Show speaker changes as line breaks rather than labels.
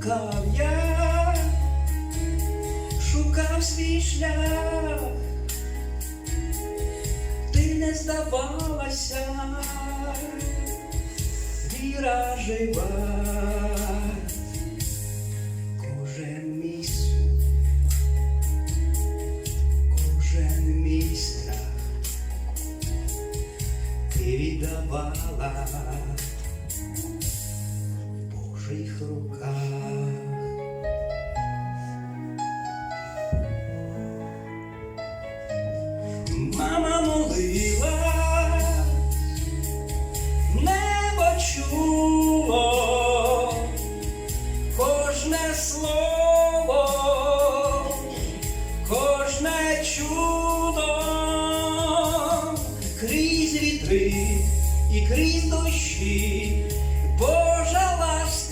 блукав я, шукав свій шлях, ти не здавалася, віра жива, кожен мій суд, кожен мій страх. Ти віддавала Божих руках. Мама молила, небо чуло, кожне слово, кожне чудо, крізь вітри і крізь дощі,